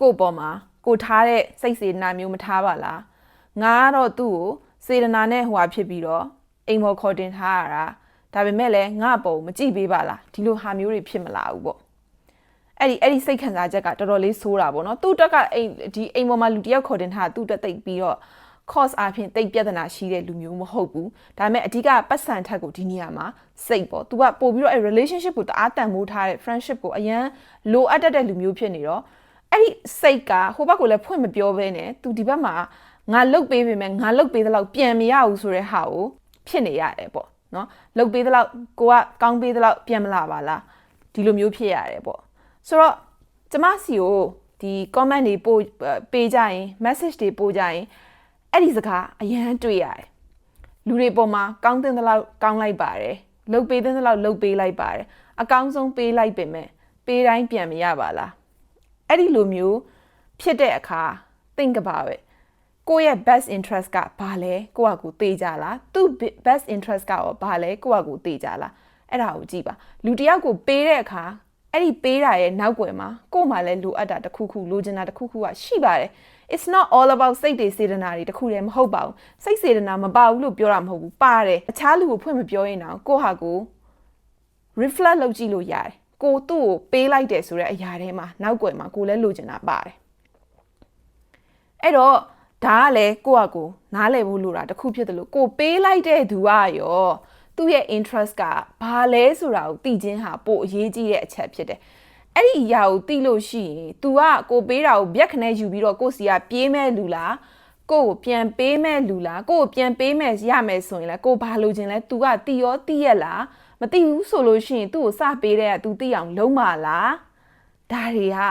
ကို့ပေါ်မှာကိုထားတဲ့စိတ်စေတနာမျိုးမထားပါလားငါကတော့သူ့ကိုစေတနာနဲ့ဟိုဟာဖြစ်ပြီးတော့အိမ်ပေါ်ခေါ်တင်ထားရတာဒါပေမဲ့လည်းငါ့ပုံမကြည့်ပေးပါလားဒီလိုဟာမျိုးတွေဖြစ်မလာဘူးပေါ့အဲ့ဒီအဲ့ဒီစိတ်ခံစားချက်ကတော်တော်လေးဆိုးတာပေါ့နော်သူ့တက်ကအိမ်ဒီအိမ်ပေါ်မှာလူတယောက်ခေါ်တင်ထားသူ့တက်သိပ်ပြီးတော့ cost အပြင်တိတ်ပြဿနာရှိတဲ့လူမျိုးမဟုတ်ဘူးဒါပေမဲ့အဓိကပတ်စံထက်ကိုဒီနေရာမှာစိတ်ပေါ့ तू ကပို့ပြီးတော့အဲ relationship ကိုတအားတန်မိုးထားတဲ့ friendship ကိုအရန်လိုအပ်တတ်တဲ့လူမျိုးဖြစ်နေတော့အဲ့ဒီစိတ်ကဟိုဘက်ကလည်းဖွင့်မပြောဘဲနဲ့ तू ဒီဘက်မှာငါလုတ်ပေးပေမဲ့ငါလုတ်ပေးတဲ့လောက်ပြန်မရဘူးဆိုတဲ့ဟာကိုဖြစ်နေရတယ်ပေါ့နော်လုတ်ပေးတဲ့လောက်ကိုကကောင်းပေးတဲ့လောက်ပြန်မလာပါလားဒီလိုမျိုးဖြစ်ရတယ်ပေါ့ဆိုတော့ကျမစီကိုဒီ comment တွေပို့ပေးကြရင် message တွေပို့ကြရင် အဲ့ဒီစကားအရန်တွေ့ရတယ်လူတွေပေါ်မှာကောင်းတဲ့လောက်ကောင်းလိုက်ပါတယ်လုတ်ပေးတဲ့လောက်လုတ်ပေးလိုက်ပါတယ်အကောင်းဆုံးပေးလိုက်ပေမဲ့ပေးတိုင်းပြန်မရပါလားအဲ့ဒီလိုမျိုးဖြစ်တဲ့အခါ think about it ကိုယ့်ရဲ့ best interest ကဘာလဲကိုယ့်ဟာကိုယ်သိကြလားသူ့ best interest ကရောဘာလဲကိုယ့်ဟာကိုယ်သိကြလားအဲ့ဒါကိုကြည့်ပါလူတစ်ယောက်ကိုပေးတဲ့အခါအဲ့ဒီပေးတာရဲ့နောက်ွယ်မှာကို့မှာလည်းလိုအပ်တာတစ်ခုခုလိုချင်တာတစ်ခုခုကရှိပါတယ် it's not all about စိတ်တွေစေတနာတွေတခုတည်းမဟုတ်ပါဘူးစိတ်စေတနာမပါဘူးလို့ပြောတာမဟုတ်ဘူးပါတယ်အခြားလူကိုဖွင့်မပြောရင်တော့ကိုဟာကို reflect လုပ်ကြည့်လို့ရတယ်ကိုသူ့ကိုပေးလိုက်တယ်ဆိုတဲ့အရာထဲမှာနောက်ွယ်မှာကိုလည်းလိုချင်တာပါတယ်အဲ့တော့ဒါကလည်းကိုယ့်အကိုနားလည်ဖို့လိုတာတခုဖြစ်တယ်လို့ကိုပေးလိုက်တဲ့သူကရောသူ့ရဲ့ interest ကဘာလဲဆိုတာကိုသိချင်းဟာပို့အရေးကြီးတဲ့အချက်ဖြစ်တယ် အဲ့ဒီအရာကိုသိလို့ရှိရင် तू ကကိုပေးတာကိုဗျက်ခနဲ့ယူပြီးတော့ကိုစီကပြေးမဲ့လူလားကိုကိုပြန်ပေးမဲ့လူလားကိုကိုပြန်ပေးမဲ့ရမယ်ဆိုရင်လည်းကိုဘာလို့ခြင်းလဲ तू ကတီရောတီးရလားမသိဘူးဆိုလို့ရှိရင်သူ့ကိုစပေးတဲ့က तू သိအောင်လုံးပါလားဒါတွေဟာ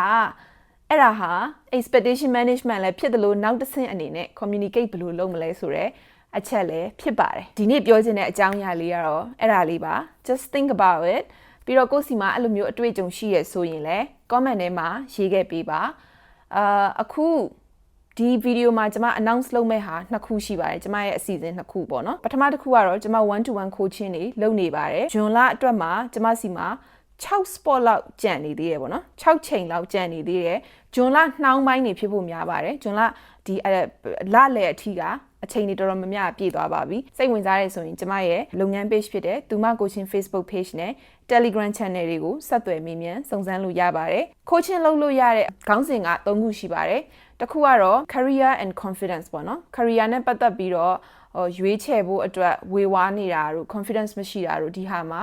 အဲ့ဒါဟာ expectation management လည်းဖြစ်တယ်လို့နောက်တစ်ဆင့်အနေနဲ့ communicate ဘယ်လိုလုပ်မလဲဆိုတော့အချက်လည်းဖြစ်ပါတယ်ဒီနေ့ပြောချင်တဲ့အကြောင်းအရာလေးကတော့အဲ့ဒါလေးပါ just think about it ပြီးတော့ကိုယ့်စီမှာအဲ့လိုမျိုးအတွေ့အကြုံရှိရဆိုရင်လည်း comment ထဲမှာရေးခဲ့ပေးပါအာအခုဒီဗီဒီယိုမှာကျွန်မ announce လုပ်မဲ့ဟာနှစ်ခုရှိပါတယ်ကျွန်မရဲ့အစီအစဉ်နှစ်ခုပေါ့နော်ပထမတစ်ခုကတော့ကျွန်မ1 to 1 coaching တွေလုပ်နေပါတယ်ဂျွန်လအတွက်မှာကျွန်မစီမှာ6 spot လောက်ကြံနေသေးတယ်ပေါ့နော်6ချိန်လောက်ကြံနေသေးတယ်ဂျွန်လနှောင်းပိုင်းနေဖြစ်ဖို့များပါတယ်ဂျွန်လဒီလလေအထီကအချိန်တွေတော်တော်များများပြည့်သွားပါပြီစိတ်ဝင်စားရဲဆိုရင်ကျမရဲ့လုပ်ငန်း page ဖြစ်တဲ့သူမ coaching Facebook page နဲ့ Telegram channel တွေကိုဆက်သွယ်မေးမြန်းစုံစမ်းလို့ရပါတယ် coaching လုပ်လို့ရတဲ့ခေါင်းစဉ်က၃ခုရှိပါတယ်တစ်ခုကတော့ career and confidence ပေါ့နော် career နဲ့ပတ်သက်ပြီးတော့ရွေးချယ်ဖို့အတွက်ဝေဝါးနေတာတို့ confidence မရှိတာတို့ဒီဟာမှာ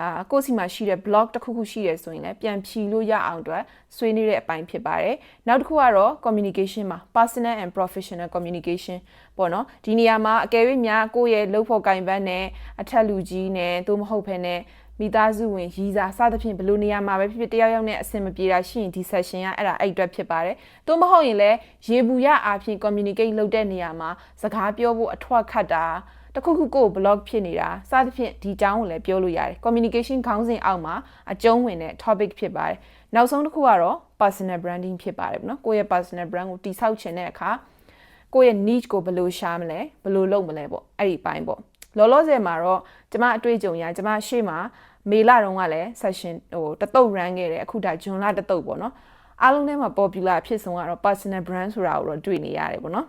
အာကိုယ့်စီမှာရှိတဲ့ blog တစ်ခုခုရှိတယ်ဆိုရင်လည်းပြန်ဖြီလို့ရအောင်အတွက်ဆွေးနွေးတဲ့အပိုင်းဖြစ်ပါတယ်နောက်တစ်ခုကတော့ communication မှာ personal and professional communication ပေါ့နော်ဒီနေရာမှာအကယ်၍များကိုယ့်ရဲ့လုပ်ဖို့ကင်ပန်းနဲ့အထက်လူကြီးနဲ့သို့မဟုတ်ဖ ೇನೆ မိသားစုဝင်ရီစာစသဖြင့်ဘလို့နေရာမှာပဲဖြစ်ဖြစ်တယောက်ယောက်နဲ့အဆင်မပြေတာရှိရင်ဒီ session ကအဲ့ဒါအဲ့အတွက်ဖြစ်ပါတယ်။သို့မဟုတ်ရင်လည်းရေဘူးရအားဖြင့် communicate လုပ်တဲ့နေရာမှာစကားပြောဖို့အထွတ်ခတ်တာတခုခုကို blog ဖြစ်နေတာစသဖြင့်ဒီအကြောင်းကိုလည်းပြောလို့ရတယ် communication ခေါင်းစဉ်အောက်မှာအကျုံးဝင်တဲ့ topic ဖြစ်ပါတယ်နောက်ဆုံးတစ်ခုကတော့ personal branding ဖြစ်ပါတယ်နော်ကိုယ့်ရဲ့ personal brand ကိုတိဆောက်ချင်တဲ့အခါကိုယ့်ရဲ့ niche ကိုဘယ်လိုရှာမလဲဘယ်လိုလုပ်မလဲပေါ့အဲ့ဒီအပိုင်းပေါ့လောလောဆယ်မှာတော့ကျမအတွေ့အကြုံရကျမရှေ့မှာ မေလတုန်းကလည်း session ဟိုတတုတ် run ခဲ့တယ်အခုဒါဂျွန်လတတုတ်ပေါ့နော်အားလုံးထဲမှာ popular ဖြစ်ဆုံးကတော့ personal brand ဆိုတာကိုတော့တွေ့နေရတယ်ပေါ့နော်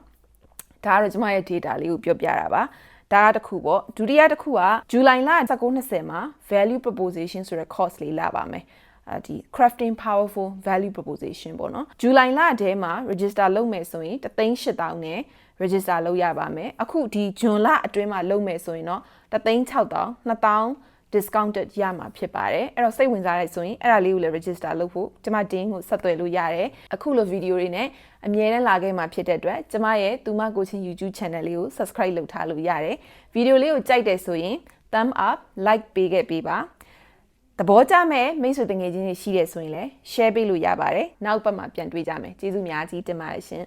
ဒါကတော့ကျမရဲ့ data လေးကိုပြောပြတာပါဒါကတစ်ခုပေါ့ဒုတိယတစ်ခုကဇူလိုင်လ19-20မှာ value proposition ဆိုတဲ့ course လေးလာပါမယ်ဒီ crafting powerful value proposition ပေါ့နော်ဇူလိုင်လထဲမှာ register လုပ်မယ်ဆိုရင်38000နဲ့ register လုပ်ရပါမယ်အခုဒီဂျွန်လအတွင်းမှာလုပ်မယ်ဆိုရင်တော့36000 2000 discounted ရမှာဖြစ်ပါတယ်အဲ့တော့စိတ်ဝင်စားတဲ့ဆိုရင်အဲ့ဒါလေးကိုလည်း register လုပ်ဖို့ကျမ team ကိုဆက်သွယ်လို့ရတယ်အခုလိုဗီဒီယိုတွေနဲ့အမြဲတမ်းလာခဲ့မှာဖြစ်တဲ့အတွက်ကျမရဲ့သူမကိုချင်း YouTube channel လေးကို subscribe လုပ်ထားလို့ရတယ်ဗီဒီယိုလေးကိုကြိုက်တယ်ဆိုရင် thumb up like ပေးခဲ့ပေးပါသဘောကျမဲ့မိတ်ဆွေတငယ်ချင်းတွေရှိတယ်ဆိုရင်လည်း share ပေးလို့ရပါတယ်နောက်ပတ်မှာပြန်တွေ့ကြမယ်ကျေးဇူးများကြီးတင်ပါတယ်ရှင်